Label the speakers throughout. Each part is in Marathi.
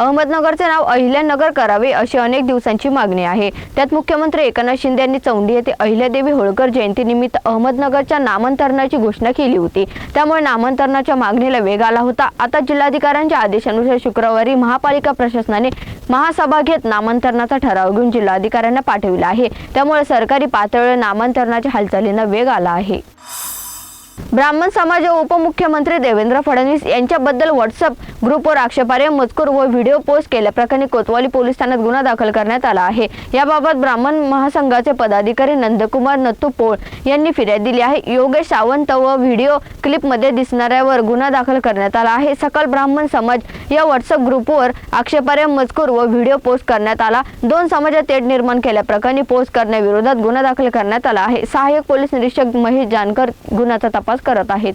Speaker 1: अहमदनगरचे नाव अहिल्यानगर करावे अशी अनेक दिवसांची मागणी आहे. त्यात मुख्यमंत्री एकनाथ शिंदे यांनी चौंडी येथे अहिल्यादेवी होळकर जयंतीनिमित्त अहमदनगरच्या नामांतरणाची घोषणा केली होती. त्यामुळे नामांतरणाच्या मागणीला वेग आला होता. आता जिल्हाधिकाऱ्यांच्या आदेशानुसार शुक्रवारी महापालिका प्रशासनाने महासभा घेत नामांतरणाचा ठराव घेऊन जिल्हाधिकाऱ्यांना पाठविला आहे. त्यामुळे सरकारी पातळीवर नामांतरणाच्या हालचालींना वेग आला आहे. ब्राह्मण समाज व उपमुख्यमंत्री देवेंद्र फडणवीस यांच्याबद्दल व्हॉट्सअप ग्रुपवर आक्षेपार्ह मजकूर व व्हिडिओ पोस्ट केल्याप्रकरणी कोतवाली पोलीस ठाण्यात गुन्हा दाखल करण्यात आला आहे. याबाबत ब्राह्मण महासंघाचे पदाधिकारी नंदकुमार नत्तू पोळ यांनी फिर्याद दिली आहे. योगेश सावंत व व्हिडिओ क्लिपमध्ये दिसणाऱ्यावर गुन्हा दाखल करण्यात आला आहे. सकल ब्राह्मण समाज या व्हॉट्सअप ग्रुपवर आक्षेपार्ह मजकूर व व्हिडिओ पोस्ट करण्यात आला. दोन समाजात तेढ निर्माण केल्याप्रकरणी पोस्ट करण्याविरोधात गुन्हा दाखल करण्यात आला आहे. सहाय्यक पोलीस निरीक्षक महेश जानकर गुन्ह्याचा तपास करत आहेत.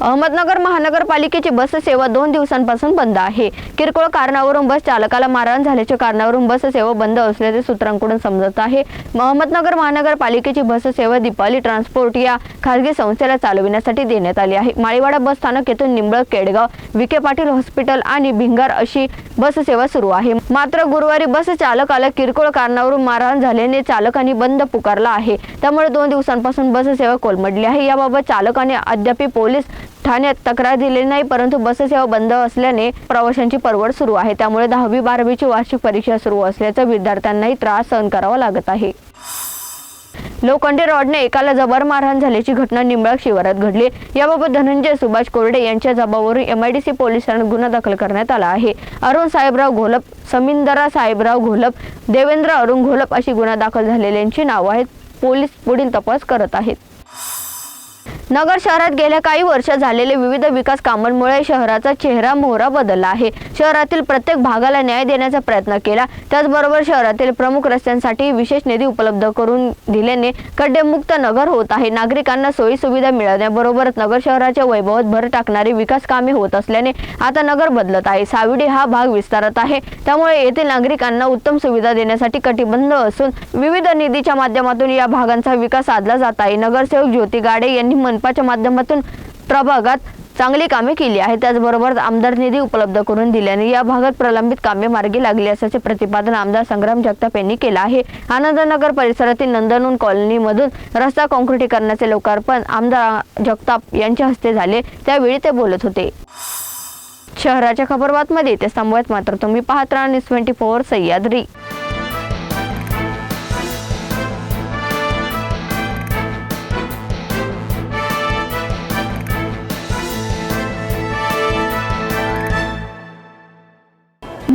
Speaker 1: अहमदनगर महानगरपालिकेची बस सेवा दोन दिवसांपासून बंद आहे. किरकोळ कारणावरून बस चालकाला मारहाण झाल्याच्या कारणावरून बस सेवा बंद असल्याचे सूत्रांकडून समजत आहे. अहमदनगर महानगरपालिकेची बस सेवा दीपाली ट्रान्सपोर्ट या खासगी संस्थेला चालविण्यासाठी देण्यात आली आहे. माळीवाडा बस स्थानक येथून निंबळ केडगाव विखे पाटील हॉस्पिटल आणि भिंगार अशी बस सेवा सुरू आहे. मात्र गुरुवारी बस चालकाला किरकोळ कारणावरून मारहाण झाल्याने चालकांनी बंद पुकारला आहे. त्यामुळे दोन दिवसांपासून बस सेवा कोलमडली आहे. याबाबत चालकाने अद्याप पोलीस ठाण्यात तक्रार दिली नाही परंतु बससेवा बंद असल्याने प्रवाशांची परवड सुरू आहे. त्यामुळे दहावी बारावीची वार्षिक परीक्षा सुरू असल्याचा विद्यार्थ्यांनाही त्रास सहन करावा लागत आहे. लोखंडे रॉडने एकाला जबर मारहाण झाल्याची घटना निंबाळक शिवारात घडली. याबाबत धनंजय सुभाष कोरडे यांच्या जबाबावरून एमआयडीसी सी पोलिसांना गुन्हा दाखल करण्यात आला आहे. अरुण साहेबराव घोलप समिंदरा साहेबराव घोलप देवेंद्र अरुण घोलप अशी गुन्हा दाखल झालेल्यांची नावं आहेत. पोलीस पुढील तपास करत आहेत. नगर शहरात गेल्या काही वर्षात झालेले विविध विकास कामांमुळे शहराचा चेहरा मोहरा बदलला आहे. शहरातील प्रत्येक भागाला न्याय देण्याचा प्रयत्न केला. त्याचबरोबर शहरातील प्रमुख रस्त्यांसाठी विशेष निधी उपलब्ध करून दिल्याने खड्डेमुक्त नगर होत आहे. नागरिकांना सोयी सुविधा मिळाल्याबरोबरच नगर शहराच्या वैभवात भर टाकणारी विकास कामे होत असल्याने आता नगर बदलत आहे. साविडी हा भाग विस्तारत आहे. त्यामुळे येथील नागरिकांना उत्तम सुविधा देण्यासाठी कटिबंध असून विविध निधीच्या माध्यमातून या भागांचा विकास साधला जात आहे. नगरसेवक ज्योती गाडे यांनी मनपाच्या माध्यमातून प्रभागात चांगली कामे केली आहेत. त्याचबरोबर आमदार निधी उपलब्ध करून दिल्याने या भागात प्रलंबित कामे मार्गी लागली असल्याचे प्रतिपादन आमदार संग्राम जगताप यांनी केलं आहे. आनंदनगर परिसरातील नंदनून कॉलनीमधून रस्ता काँक्रिटीकरणाचे लोकार्पण आमदार जगताप यांच्या हस्ते झाले. त्यावेळी ते बोलत होते. शहराच्या खबरबातमध्ये ते थांबवत मात्र तुम्ही पाहत राहा news twenty four Sahyadri.